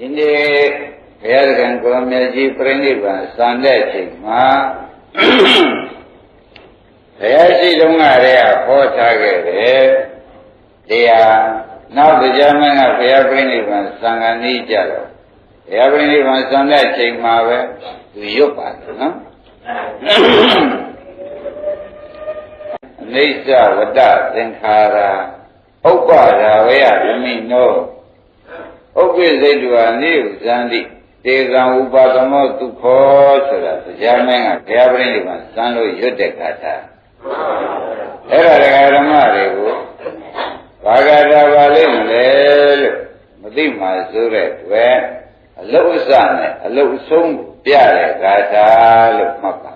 ယနေ့ဘုရားသခင်ကိုရမကြီးပြိဋိဘံစံတဲ့အချိန်မှာဘုရားရှိတုန်းကတည်းကဟောထားခဲ့တယ်တရားနောက်တရားမင်းကဘုရားပြိဋိဘံစံဃာနီးကြတော့ဘုရားပြိဋိဘံစံတဲ့အချိန်မှာပဲသူရွတ်ပါတယ်နော်အနိစ္စဝတ္တသင်္ခါရဥပ္ပါဒဝယဓမိနော ဥပ္ပိစိတ်တုဟာနိယဇန္တိတေကံဥပါဒမောဒုက္ခောဆိုတာတရားမင်းကဘုရားပြိဋိဘံစံလို့ရွတ်တဲ့ခါတာအဲ့ဒါတရားဓမ္မတွေကိုဘာဂတာပါလိမ့်မလဲလို့မသိမှဆိုတဲ့တွေ့အလုဥစ္စာနဲ့အလုအဆုံးပြတဲ့ဂါထာလို့မှတ်ပါ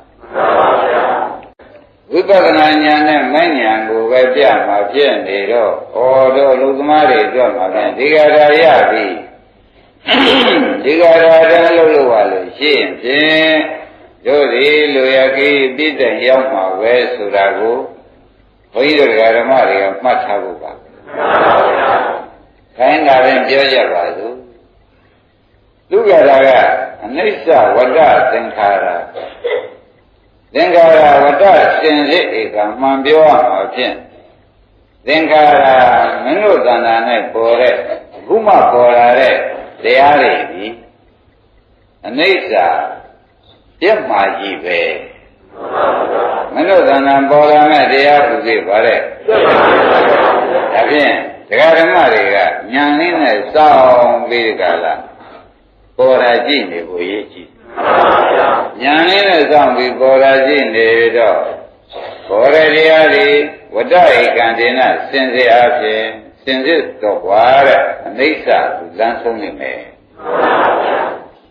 ဝိပဿနာဉာဏ်နဲ့မဉ္ဉဏ်ကိုပဲပြမှာဖြစ်နေတော့ဩတို့လူသမားတွေအတွက်မှာပြန်ဒီဂါထာရပြီဒီဂါထာတည်းလို့လို့ပါလို့ရှိရင်ဖြင့်တို့ဒီလူရကိပြည့်တဲ့ရောက်မှာပဲဆိုတာကိုဘုန်းကြီးတို့ဓမ္မတွေကမှတ်ထားဖို့ပါခိုင်းတာရင်ပြောကြပါစို့သူကတာကအနိစ္စဝတ္တသင်္ခါရ သင်္ခါရဝတ္တစင်စစ်ဧကမှန်ပြောရမှာဖြင့်သင်္ခါရမင်းတို့တဏ္ဍာနဲ့ပေါ်တဲ့အခုမှပေါ်လာတဲ့တရားတွေဒီအနိစ္စပြက်မှာကြီးပဲမင်းတို့တဏ္ဍာပေါ်လာမဲ့တရားသူစီပါတဲ့ဒါဖြင့်တရားဓမ္မတွေကဉာဏ်လေးနဲ့စောင့်ပြီးကြလားပေါ်လာကြည့်နေဖို့ရည်ကြည့် ဉာဏ်လေးနဲ့စောင့်ပြီးပေါ်လာကြည့်နေတော့ပေါ်ရတရားတွေဝတ္တဧကံဒေနစင်စစ်အဖြစ်စင်စစ်တော့ွာတဲ့အနိစ္စသူလမ်းဆုံးနေမယ်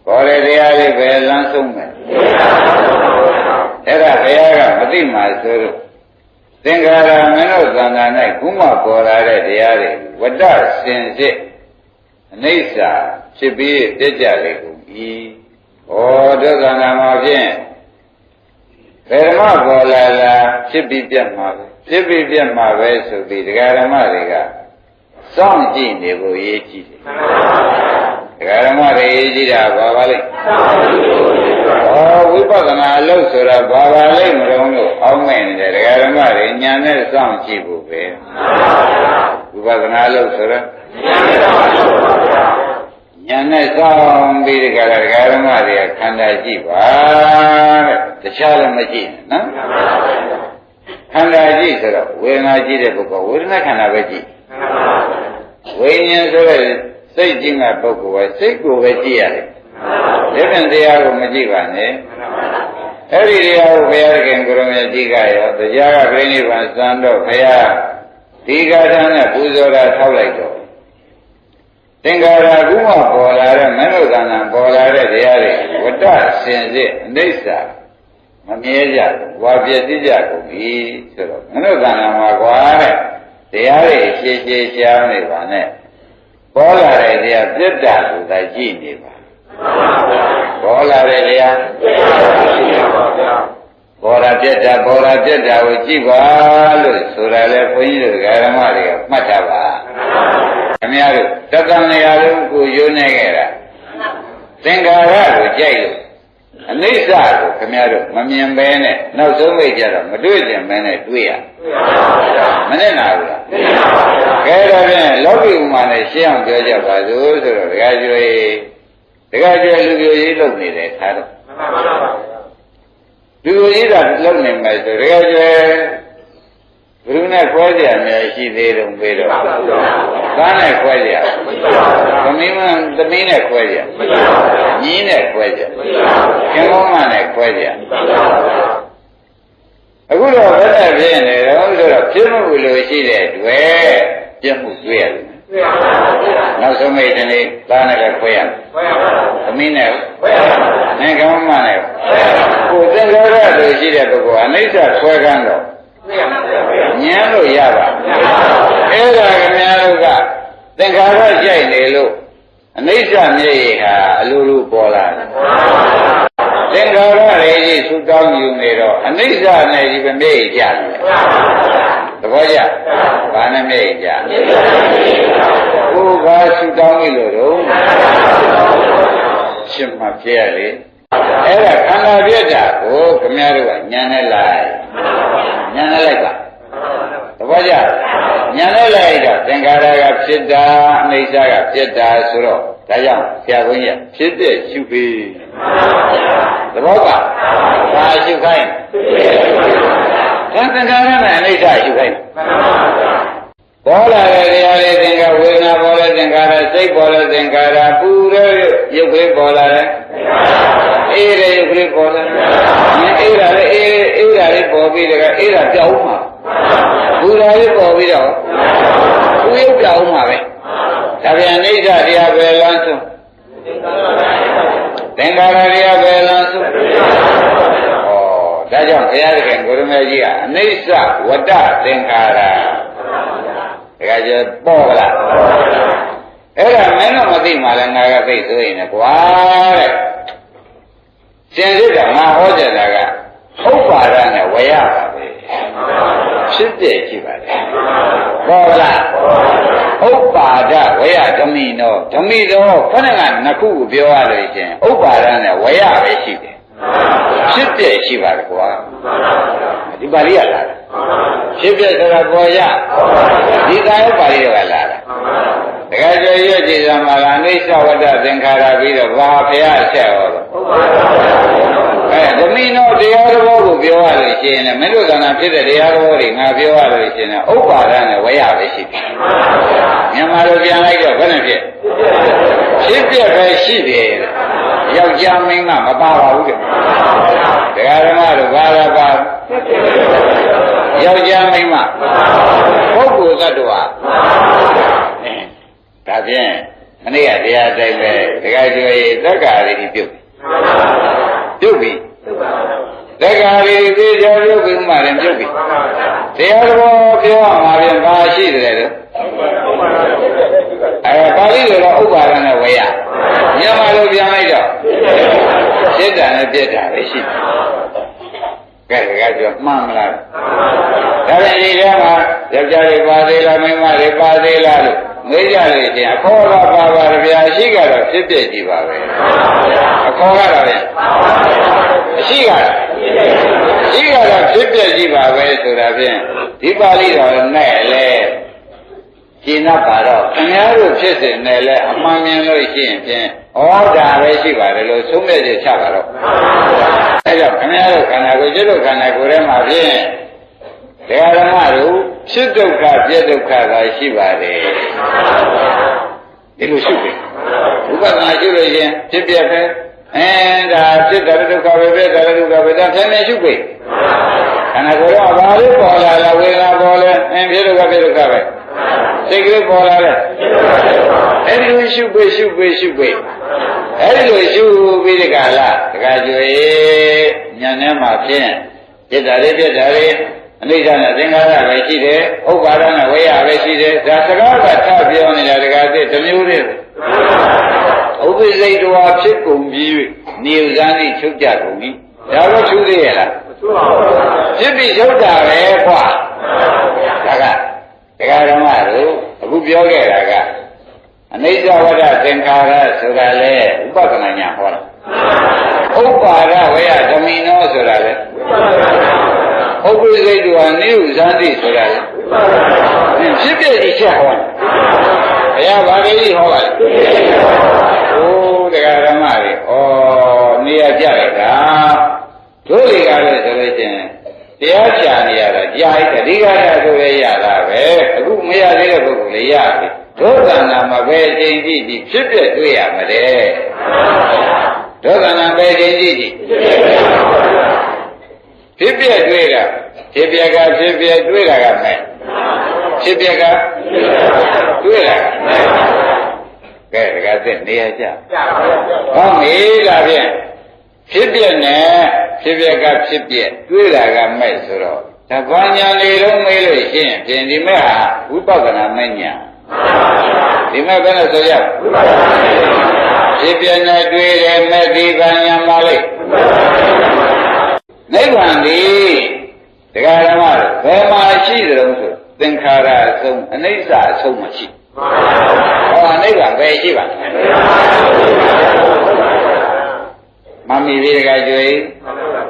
ပေါ်ရတရားတွေပဲလမ်းဆုံးမယ်အဲ့ဒါဘုရားကမသိမှဆိုလို့သင်္ခါရမင်းတို့သံဃာ၌ကုမပေါ်လာတဲ့တရားတွေဝတ္တစင်စစ်အနိစ္စဖြစ်ပြီးပြကြလေကုန်၏။ ဩဒုက္ခနာမှာဖြင့်ဘယ်ဓမ္မပေါ်လာလာဖြစ်ပြီးပြတ်မှာပဲဖြစ်ပြီးပြတ်မှာပဲဆိုပြီးဒကာဓမ္မတွေကစောင့်ကြည့်နေဖို့ရေးကြည့်တယ်။ဒကာဓမ္မတွေရေးကြည့်တာဘာပါလဲ။ဩဝိပဿနာအလုပ်ဆိုတာဘာပါလဲမလို့လို့အောင်းမဲ့နေတယ်ဒကာဓမ္မတွေညာနဲ့စောင့်ကြည့်ဖို့ပဲ။ဝိပဿနာအလုပ်ဆိုတာညာနဲ့စောင့် ပြီးဒီကရဒကာဓမ္မတွေကခန္ဓာကြည့်ပါတဲ့တခြားလည်းမကြည့်နဲ့နော်ခန္ဓာကြည့်ဆိုတော့ဝေဒနာကြည့်တဲ့ပုဂ္ဂိုလ်ဝေဒနာခန္ဓာပဲကြည့်ဝိညာဉ်ဆိုတဲ့စိတ်ကြည့်မဲ့ပုဂ္ဂိုလ်ကစိတ်ကိုပဲကြည့်ရတယ်လက်ဖြင့်တရားကိုမကြည့်ပါနဲ့အဲ့ဒီတရားကိုဘုရားခင်ကိုရမကြီးကရောတရားကပြိဋိဘံစံတော့ဘုရားဒီကထာနဲ့ပူဇော်တာထောက်လိုက်တော့ သင်္ခါရကုမပေါ်လာတဲ့မနုဿာဏပေါ်လာတဲ့တရားတွေဝတ္တစင်စစ်အနိစ္စမမြဲကြဘူးဝါပြည့်တိကြကုန်ပြီဆိုတော့မနုဿာဏမှာကွာတဲ့တရားတွေရှည်ရှည်ရှားနေပါနဲ့ပေါ်လာတဲ့တရားပြတ်တာကိုသာကြည့်နေပါပေါ်လာတဲ့တရားပေါ်လာပြတ်တာပေါ်လာပြတ်တာကိုကြည့်ပါလို့ဆိုတာလဲဘုန်းကြီးတို့ဓမ္မတွေကမှတ်ထားပါ ခင်ဗျားတို့တက္ကမရာလုံးကိုယုံနေခဲ့တာသင်္ခါရကိုကြိုက်လို့အနိစ္စကိုခင်ဗျားတို့မမြင်ဘဲနဲ့နောက်ဆုံးမိတ်ကြတော့မတွေ့ကြဘဲနဲ့တွေ့ရမနဲ့နာဘူးလားကဲတော့ဖြင့်လောကီဥမာနဲ့ရှင်းအောင်ပြောကြပါစို့ဆိုတော့ဒကာကျွေးဒကာကျွေးလူပြိုကြီးလုပ်နေတယ်ခါတော့လူပြိုကြီးကလုပ်နေမယ်ဆိုဒကာကျွေး ဘုရုနဲ့ခွဲကြရမယ်ရှိသေးတယ်ပြီးတော့သားနဲ့ခွဲကြသမီးမသမီးနဲ့ခွဲကြညီးနဲ့ခွဲကြခင်ဗျားမနဲ့ခွဲကြအခုတော့ဘယ်နဲ့ဖြစ်နေတော့ဆိုတော့ဖြစ်မှုလို့ရှိတဲ့တွေ့ပြတ်မှုတွေ့ရတယ်နောက်ဆုံးမိတ်တနေ့သားနဲ့ခွဲရသမီးနဲ့ခွဲရနိုင်ကောင်းမနဲ့ကိုယ်သင်္ကြောရလို့ရှိတဲ့ပုဂ္ဂိုလ်အနိစ္စခွဲကန်းတော့ ညံလို့ရပါအဲ့ဒါခင်ဗျားတို့ကသင်္ခါရကြိုက်နေလို့အနိစ္စမျက်ရည်ဟာအလိုလိုပေါ်လာတယ်သင်္ခါရတွေကြီးသုတောင်းယူနေတော့အနိစ္စနဲ့ဒီပဲမျက်ရည်ကြတယ်သဘောကျဘာနဲ့မျက်ရည်ကြကိုယ်ကသုတောင်းပြီလို့တော့ဖြစ်မှဖြစ်ရလေအဲ့ဒါခန္ဓာပြက်တာကိုခမည်းတော်ကညံနေလိုက်ညံနေလိုက်ပါ သဘောကျညံနေလိုက်တော့သင်္ခါရကဖြစ်တာအနိစ္စကဖြစ်တာဆိုတော့ဒါကြောင့်ဆရာဘုန်းကြီးကဖြစ်တဲ့ရှုပြီသဘောကဘာရှုခိုင်းသင်္ခါရနဲ့အနိစ္စရှုခိုင်းပေါ်လာတဲ့တရားလေးသင်္ခါဝေဒနာပေါ်လဲသင်္ခါရစိတ်ပေါ်လဲသင်္ခါရပူရဲရုပ်ခွေးပေါ်လာတယ်အေးရဲရုပ်ခွေးပေါ်လာအေးတာလေအေးအေးတာလေးပေါ်ပြီးတကအေးတာပြောင်းမှာ ပူတာလေးပေါ်ပြီးတော့ပူရုပ်ပြောင်းမှာပဲဒါပြန်အိဋ္ဌတရားပဲလမ်းဆုံးသင်္ခါရတရားပဲလမ်းဆုံးဩဒါကြောင့်ဘုရားသခင်ကိုရမေကြီးကအနိစ္စဝတ္တသင်္ခါရတခါကျပေါ့ကလားအဲ့ဒါမင်းတို့မသိမှလည်းငါကသိဆိုရင်လည်းကွာတဲ့ရှင်စစ်ကငါဟောကြတာကဥပ္ပါဒနဲ့ဝရပါပဲ ဖြစ်တဲ့ရှိပါတယ်ဟုတ်လားဥပ္ပါဒဝရဓမိနောဓမိတော်ခဏကနှစ်ခုကိုပြောရလို့ရှင်ဥပ္ပါဒနဲ့ဝရပဲရှိတယ်ဖြစ်တဲ့ရှိပါတယ်ကွာဒီပါဠိကလာတာဖြစ်ပြဆိုတာပေါ်ရဒီကာယပါဠိတွေကလာတာတခါကျရွတ်ကြည့်စမ်းပါလားအိဋ္ဌဝတ္တသင်္ခါရပြီးတော့ဘာဖះဆက်ဟောတော့အဲ ဓမိနောတရားတော်ကိုပြောရလို့ရှိရင်လည်းမင်းတို့ကနာဖြစ်တဲ့တရားတော်တွေငါပြောရလို့ရှိရင်လည်းဥပ္ပါဒနဲ့ဝရပဲရှိတယ်မြန်မာလိုပြန်လိုက်တော့ဘယ်နဲ့ဖြစ်ဖြစ်ပြပဲရှိတယ်ယောက်ျားမင်းကမပါပါဘူးတဲ့တရားဓမ္မတို့ဘာသာပါယောက်ျားမင်းမပုဂ္ဂိုလ်သတ္တဝါဒါဖြင့်မနေ့ကတရားတိုင်းပဲတခါကျွေးသက္ကာရီပြုတ်ပြုတ်ပြီ သက္ကာရီသိကြပြုတ်ပြီမှလည်းပြုတ်ပြီတရားတော်ပြောရမှာပြန်ပါရှိတယ်လို့အဲပါဠိလိုတော့ဥပါဒနဲ့ဝေယမြန်မာလိုပြန်လိုက်တော့စိတ်ဓာတ်နဲ့ပြက်တာပဲရှိတယ်ကဲတကယ်ပြောမှန်မလားဒါပြန်ဒီထဲမှာယောက်ျားတွေပါသေးလားမိန်းမတွေပါသေးလားလို့ မေးကြလို့ရှင်အခေါ်ကပါပါဗျာရှိကတော့ဖြစ်ဖြစ်ကြည့်ပါပဲအခေါ်ကတော့လေအရှိကတော့ရှိကတော့ဖြစ်ဖြစ်ကြည့်ပါပဲဆိုတာဖြင့်ဒီပါဠိတော်နဲ့လေရှင်းတော့ပါတော့ခင်ဗျားတို့ဖြစ်စဉ်နဲ့လဲအမှန်မြင်လို့ရှိရင်ဖြင့်ဩဒါပဲရှိပါတယ်လို့သုံးမြတ်ချက်ချပါတော့အဲကြောင့်ခင်ဗျားတို့ခန္ဓာကိုယ်ကျွတ်တို့ခန္ဓာကိုယ်ထဲမှာဖြင့် တရားဓမ္မတို့ဖြစ်ဒုက္ခပြည့်ဒုက္ခသာရှိပါတယ်ဒီလိုရှိပြီဥပဒနာရှိလို့ရင်ဖြစ်ပြပဲအဲဒါဖြစ်တယ်ဒုက္ခပဲပဲဒါလည်းဒုက္ခပဲဒါဆင်းနေရှိပြီခန္ဓာကိုယ်ကဘာလို့ပေါ်လာလဲဝေဒနာပေါ်လဲအင်းဖြစ်ဒုက္ခပြည့်ဒုက္ခပဲစိတ်ကလေးပေါ်လာတယ်အဲ့ဒီလိုရှုပေးရှုပေးရှုပေးအဲ့ဒီလိုရှုပြီးဒီကလာတခါကျွေညံထဲမှာဖြင့်ပြစ်တာလေးပြစ်တာလေး အနိစ္စနဲ့သင်္ခါရပဲရှိတယ်ဥပါဒနဲ့ဝေယပဲရှိတယ်ဒါစကားကထပြောနေတာတခါတည်းတစ်မျိုးတည်းဥပိစိတ်တော်ဖြစ်ကုန်ပြီးနေဥဇာတိချုပ်ကြကုန်ပြီဒါတော့ထူးသေးရဲ့လားဖြစ်ပြီးချုပ်တာပဲကွာဒါကတရားဓမ္မတို့အခုပြောခဲ့တာကအနိစ္စဝဒသင်္ခါရဆိုတာလေဥပဒနာညာဟောတာဥပါဒဝေယဓမိနောဆိုတာလေဥပ္ပစိတ်တူဟာနိဥဇာတိဆိုတာလေဖြစ်ပြဒီချက်ဟောဘုရားဗာဂိဟောပါလေအိုးတရားဓမ္မတွေဩနေရာကြရတာတို့တွေကလည်းဆိုလို့ချင်းတရားချာနေရတာကြားရတဲ့ဒီကရဆိုရရတာပဲအခုမရသေးတဲ့ပုဂ္ဂိုလ်လေးရပြီဒုက္ခနာမှာပဲအချိန်ကြည့်ကြည့်ဖြစ်ပြတွေ့ရမလဲဒုက္ခနာပဲအချိန်ကြည့်ကြည့် ဖြစ်ပြတွေ့တာဖြစ်ပြကဖြစ်ပြတွေ့တာကမဲ့ဖြစ်ပြကတွေ့တာကမဲ့ကဲဒါကသက်နေရကြဟောမေးတာဖြင့်ဖြစ်ပြနဲ့ဖြစ်ပြကဖြစ်ပြတွေ့တာကမဲ့ဆိုတော့ဒါဘာညာနေတော့မေးလို့ရှိရင်ဖြင့်ဒီမဲ့ဟာဝိပဿနာမဲ့ညာဒီမဲ့ဘယ်နဲ့ဆိုရဖြစ်ပြနဲ့တွေ့တယ်မဲ့ဒီဘာညာပါလိမ့် နိဗ္ဗာန်ဒီတရားဓမ္မတို့ဘယ်မှာရှိကြလို့ဆိုသင်္ခါရအဆုံးအနိစ္စအဆုံးမရှိဟောနိဗ္ဗာန်ပဲရှိပါမမီလေးတကကြွေ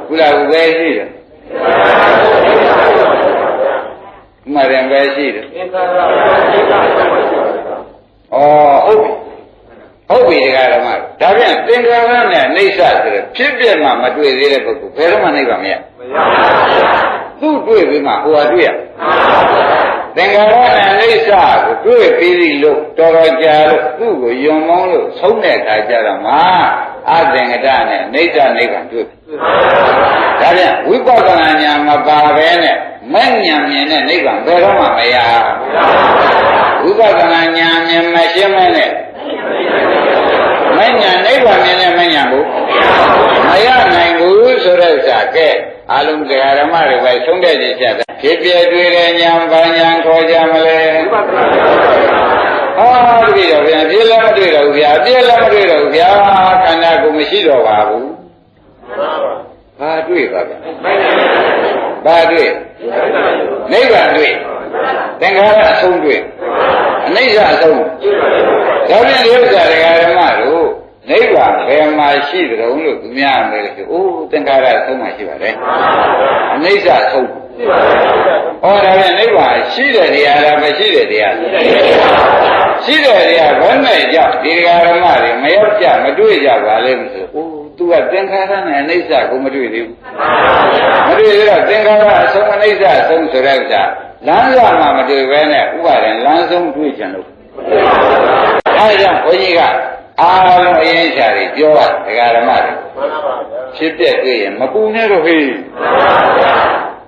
ကုလဥပဲရှိတယ်မှန်တယ်ပဲရှိတယ်ဩဟုတ်ပြီ ဟုတ်ပြီတရားဓမ္မဒါပြန်သင်္ခါရနဲ့အိဋ္ဌဆိုတဲ့ဖြစ်ပြမှမတွေ့သေးတဲ့ပုဂ္ဂိုလ်ဘယ်တော့မှနိဗ္ဗာန်မရသူ့တွေ့ပြီးမှဟိုဟာတွေ့ရသင်္ခါရနဲ့အိဋ္ဌကိုတွေ့ပြီးပြီလို့တော်တော်ကြာလို့သူ့ကိုယုံမောင်းလို့ဆုံးတဲ့အခါကျတော့မှအသင်္ကတနဲ့အိဋ္ဌနိဗ္ဗာန်တွေ့ဒါပြန်ဝိပဿနာဉာဏ်မပါဘဲနဲ့မဲ့ဉာဏ်မြင်တဲ့နိဗ္ဗာန်ဘယ်တော့မှမရဝိပဿနာဉာဏ်မြင်မရှင်းမဲနဲ့ မဉ္ဇဏ်နိဗ္ဗာန်မြင်တဲ့မဉ္ဇဏ်ကိုမရနိုင်ဘူးဆိုတဲ့ဥစ္စာကဲအလုံးတရားဓမ္မတွေပဲသုံးတဲ့ကြည့်ချက်ဖြစ်ပြတွေ့တဲ့ဉာဏ်ဘာဉာဏ်ခေါ်ကြမလဲဟာတပည့်တော်ဗျာပြည့်လည်းမတွေ့တော့ဘူးဗျာပြည့်လည်းမတွေ့တော့ဘူးဗျာခန္ဓာကိုယ်မရှိတော့ပါဘူးဘာတွေ့ပါဗျာဘာတွေ့နိဗ္ဗာန်တွေ့သင်္ခါရအဆုံးတွေ့အနိစ္စအဆုံးဒါဖြင့်ဒီဥစ္စာတရားဓမ္မတို့ နိဗ္ဗာန်ဘယ်မှာရှိကြုံလို့သူများမယ်လို့အိုးသင်္ခါရအဆုံးမှရှိပါတယ်အနိစ္စအဆုံးဟောဒါဖြင့်နိဗ္ဗာန်ရှိတဲ့တရားလားမရှိတဲ့တရားလားရှိတဲ့တရားဘယ်နဲ့ကြောင့်ဒီတရားဓမ္မတွေမရောက်ကြမတွေ့ကြပါလဲမဆိုအိုးသူကသင်္ခါရနဲ့အနိစ္စကိုမတွေ့သေးဘူးမတွေ့သေးတော့သင်္ခါရအဆုံးအနိစ္စအဆုံးဆိုတဲ့ဥစ္စာလမ်းစာမှာမတွေ့ဘဲနဲ့ဥပါဒံလမ်းဆုံးတွေ့ကြလို့အဲဒါကြောင့်ဘုန်းကြီးက အားလုံးအရင်ရှာတွေပြောတာဒကာဓမ္မတွေဖြစ်ပြက်တွေ့ရင်မပူနဲ့တော့ဟေး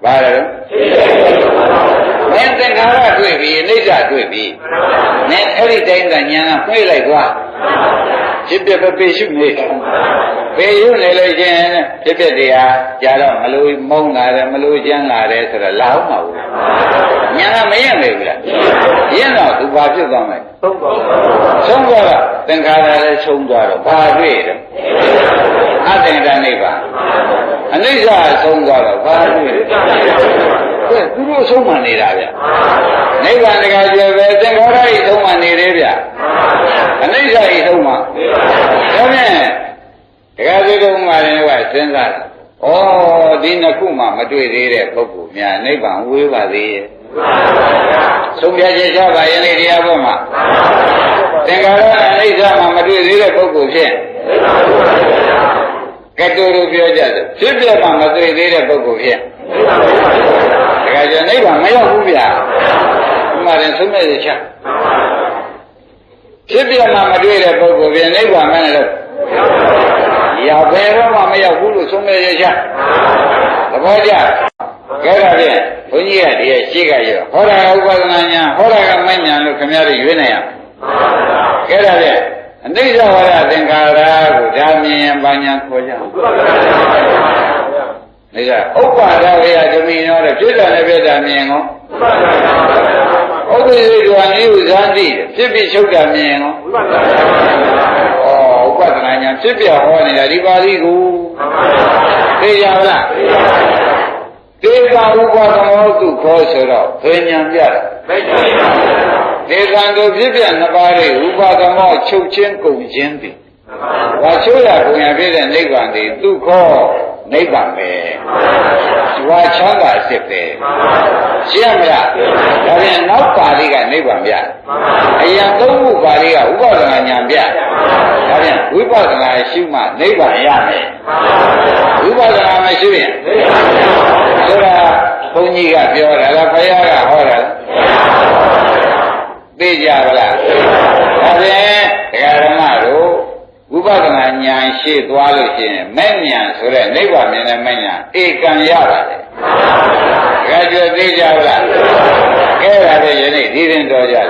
ဘာလဲမင်းသင်္ခါရတွေ့ပြီအိဋ္ဌတွေ့ပြီမင်းအဲ့ဒီတိုင်းကညာကပြေးလိုက်သွား ဖြစ်ပြက်ပဲပြေရှုနေပေရုနေလို့ချင်းဖြစ်ဖြစ်တရားကြာတော့မလို့မုန်းလာတယ်မလို့ကျန်းလာတယ်ဆိုတော့လာအောင်ပါဘူးညာကမရင်မေဘူးလားရင်တော့သူဘာဖြစ်သွားမလဲဆုံးသွားဆုံးသွားတော့သင်္ခါရလည်းဆုံးသွားတော့ဘာတွေ့တယ်အတ္တဉာဏ်နိဗ္ဗာန်အနိစ္စဆုံးသွားတော့ဘာတွေ့တယ်ကဲသူတို့ဆုံးမှနေတာဗျ နိဗ္ဗာန်တကယ်ကျေပဲသင်္ခါရဤဆုံးမှနေတယ်ဗျအနိစ္စဤဆုံးမှဒါဖြင့်တကယ်ဒီကုန်းမှာလည်းကစဉ်းစားတာဩဒီနှစ်ခုမှမတွေ့သေးတဲ့ပုဂ္ဂိုလ်များနိဗ္ဗာန်ဝေးပါသေးရဲ့ဆုံးဖြတ်ချက်ချပါရင်လေတရားပေါ်မှာသင်္ခါရအနိစ္စမှမတွေ့သေးတဲ့ပုဂ္ဂိုလ်ဖြင့်ကတူလူပြောကြတယ်ဖြစ်ပြမှမတွေ့သေးတဲ့ပုဂ္ဂိုလ်ဖြင့်တကယ်ကျနိဗ္ဗာန်မရောက်ဘူးဗျာဒီ မှာရင်ဆုံးဖြတ်ချက်ချဖြစ်ပြမှမတွေ့တဲ့ပုဂ္ဂိုလ်ဖြင့်နိဗ္ဗာန်မနဲ့လို့ရဘယ်တော့မှမရောက်ဘူးလို့ဆုံးဖြတ်ချက်ချသဘောကျကဲဒါဖြင့်ဘုန်းကြီးကဒီရဲ့ရှိကရောဟောတာဥပဒနာညာဟောတာကမညာလို့ခင်ဗျားတို့ရွေးနိုင်ရကဲဒါဖြင့်အနိစ္စဝရသင်္ခါရကိုဒါမြင်ရင်ဘာညာခေါ်ကြနေကဥပ္ပါဒဝေယဓမိနောတဲ့ပြည့်တယ်နဲ့ပြည့်တယ်မြင်ကော ဥပ္ပိစိတဝနိဥဇာတိဖြစ်ဖြစ်ချုပ်တာမြင်ကောဩဥပဒနာညာဖြစ်ပြဟောနေတာဒီပါဠိကိုသိကြပါလားဒေသဥပသမောတုခေါ်ဆိုတော့ဘယ်ညာပြတာဒေသံတို့ဖြစ်ပြနှစ်ပါးတွေဥပသမောချုပ်ချင်းကုန်ချင်းသည်ဘာချုပ်ရကုန်ရပြည့်တဲ့နိဗ္ဗာန်သည်သူခေါ် နိဗ္ဗာန်ပဲဝါချမ်းသာအစ်စ်ပဲရှင်းမလားဒါပြန်နောက်ပါဠိကနိဗ္ဗာန်ပြအရင်သုံးခုပါဠိကဥပဒနာညာပြဒါပြန်ဝိပဿနာရှုမှနိဗ္ဗာန်ရမယ်ဝိပဿနာမရှိရင်ဆိုတာဘုန်းကြီးကပြောတာလားဘုရားကဟောတာလားသိကြပါလားဒါပြန်ဒကာဓမ္မတို့ဝိ ပဿနာဉာဏ်ရှေ့သွားလို့ရှိရင်မဲ့ဉာဏ်ဆိုတဲ့နိဗ္ဗာန်မြင်တဲ့မဲ့ဉာဏ်ဧကံရပါတယ်ဒကာကျော်သိကြပါလားကဲဒါဖြင့်ယနေ့ဒီရင်တော်ကြတယ်